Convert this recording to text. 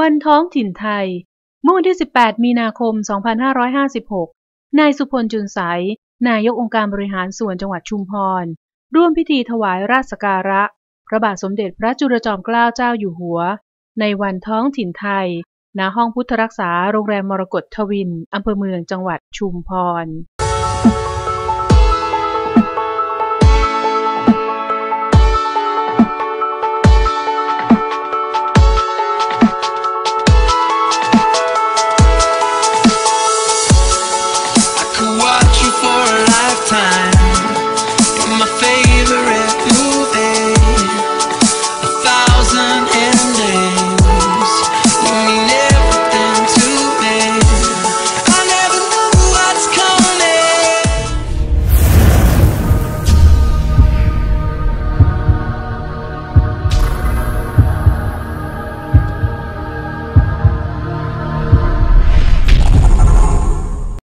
วันท้องถิ่นไทย เมื่อวันที่ 18 มีนาคม 2556 นายสุพลจุนใส นายกองค์การบริหารส่วนจังหวัดชุมพร ร่วมพิธีถวายราชสกการะ พระบาทสมเด็จพระจุลจอมเกล้าเจ้าอยู่หัว ในวันท้องถิ่นไทย ณ ห้องพุทธรักษา โรงแรมมรกตทวิน อำเภอเมืองจังหวัดชุมพร